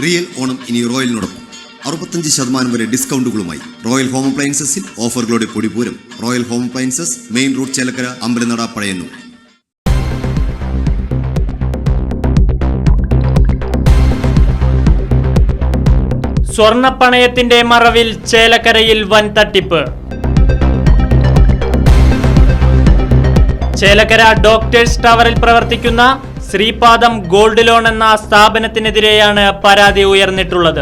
Real Onam ഇനി റോയലിനോടൊപ്പം. അറുപത്തഞ്ച് ശതമാനം വരെ ഡിസ്കൗണ്ടുകളുമായി റോയൽ ഹോം അപ്ലയൻസസിൽ ഓഫറുകളുടെ പൊടിപൂരം royal home appliances main road Chelakkara Ambalanada Pazhayannur. സ്വർണപ്പണയത്തിന്റെ മറവിൽ ചേലക്കരയിൽ വൻ തട്ടിപ്പ്. ചേലക്കര ഡോക്ടേഴ്സ് ടവറിൽ പ്രവർത്തിക്കുന്ന ശ്രീപാദം ഗോൾഡ് ലോൺ എന്ന സ്ഥാപനത്തിനെതിരെയാണ് പരാതി ഉയർന്നിട്ടുള്ളത്.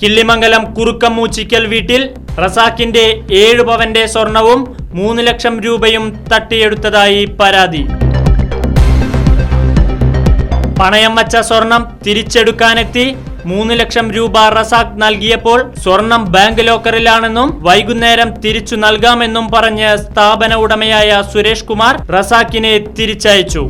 കിള്ളിമംഗലം കുറുക്കമ്മൂച്ചിക്കൽ വീട്ടിൽ റസാക്കിന്റെ ഏഴ് പവന്റെ സ്വർണവും മൂന്ന് ലക്ഷം രൂപയും തട്ടിയെടുത്തതായി പരാതി. പണയം വച്ച സ്വർണം തിരിച്ചെടുക്കാനെത്തി മൂന്ന് ലക്ഷം രൂപ റസാഖ് നൽകിയപ്പോൾ സ്വർണം ബാങ്ക് ലോക്കറിലാണെന്നും വൈകുന്നേരം തിരിച്ചു നൽകാമെന്നും പറഞ്ഞ് സ്ഥാപന ഉടമയായ സുരേഷ് കുമാർ റസാഖിനെ തിരിച്ചയച്ചു.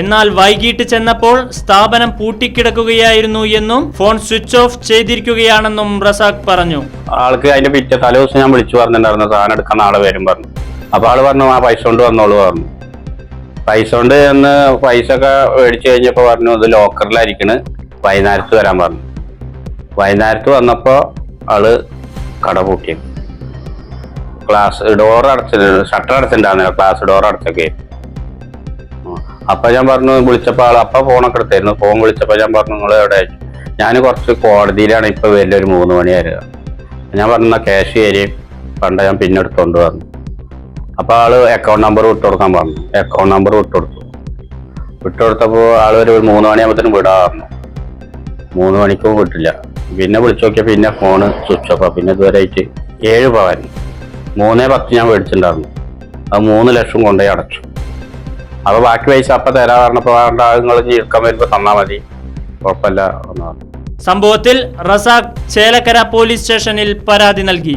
എന്നാൽ വൈകിട്ട് ചെന്നപ്പോൾ സ്ഥാപനം പൂട്ടിക്കിടക്കുകയായിരുന്നു എന്നും ഫോൺ സ്വിച്ച് ഓഫ് ചെയ്തിരിക്കുകയാണെന്നും റസാഖ് പറഞ്ഞു. ആൾക്ക് അതിന്റെ പിറ്റേ തലേ ദിവസം ഞാൻ വിളിച്ചു പറഞ്ഞിട്ടുണ്ടായിരുന്നു സാധനം എടുക്കാൻ നാളെ വരും പറഞ്ഞു. അപ്പൊ ആൾ പറഞ്ഞു ആ പൈസ കൊണ്ട് വന്നോളൂ പറഞ്ഞു. പൈസ കൊണ്ട് ഒന്ന് പൈസ ഒക്കെ മേടിച്ചു കഴിഞ്ഞപ്പോ പറഞ്ഞു ഇത് ലോക്കറിലായിരിക്കണ്. വൈകുന്നേരത്ത് വരാൻ പറഞ്ഞു. വൈകുന്നേരത്ത് വന്നപ്പോ ആൾ കട പൂട്ടി. ക്ലാസ് ഡോർ അടച്ചിട്ടുണ്ട് ഷട്ടർ അടച്ചിട്ടുണ്ടായിരുന്നില്ല ക്ലാസ് ഡോർ അടച്ചൊക്കെ. അപ്പൊ ഞാൻ പറഞ്ഞു വിളിച്ചപ്പോ ആൾ അപ്പൊ ഫോണൊക്കെ എടുത്തായിരുന്നു. ഫോൺ വിളിച്ചപ്പോ ഞാൻ പറഞ്ഞു നിങ്ങൾ എവിടെ? ഞാൻ കുറച്ച് കോടതിയിലാണ് ഇപ്പൊ വലിയൊരു മൂന്ന് മണി വരിക ഞാൻ പറഞ്ഞ ക്യാഷ് കയറി പണ്ട് ഞാൻ പിന്നെ എടുത്തോണ്ട് വന്നു. അപ്പൊ ആൾ അക്കൗണ്ട് നമ്പർ വിട്ടു കൊടുക്കാൻ പറഞ്ഞു. അക്കൗണ്ട് നമ്പർ വിട്ടു കൊടുത്തു. വിട്ടു കൊടുത്തപ്പോ ആൾ ഒരു മൂന്ന് മണിയാകുമ്പോഴത്തേനും വിടാ പറഞ്ഞു. മൂന്ന് മണിക്കും വിട്ടില്ല. പിന്നെ വിളിച്ചു നോക്കിയ പിന്നെ ഫോണ് സ്വിച്ച് ഓഫ് പിന്നെ ഇതുവരെ ആയിട്ട് ഏഴ് പവൻ മൂന്നേ പത്ത് ഞാൻ മേടിച്ചിട്ടുണ്ടായിരുന്നു. അത് മൂന്ന് ലക്ഷം കൊണ്ടുപോയി അടച്ചു. അപ്പൊ ബാക്കി പൈസ അപ്പൊ തരാ പറഞ്ഞപ്പോൾ നിങ്ങൾ എടുക്കാൻ വരുമ്പോ തന്നാ മതി. കുഴപ്പമില്ല സംഭവത്തിൽ റസാഖ് ചേലക്കര പോലീസ് സ്റ്റേഷനിൽ പരാതി നൽകി.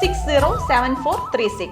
six zero seven four three six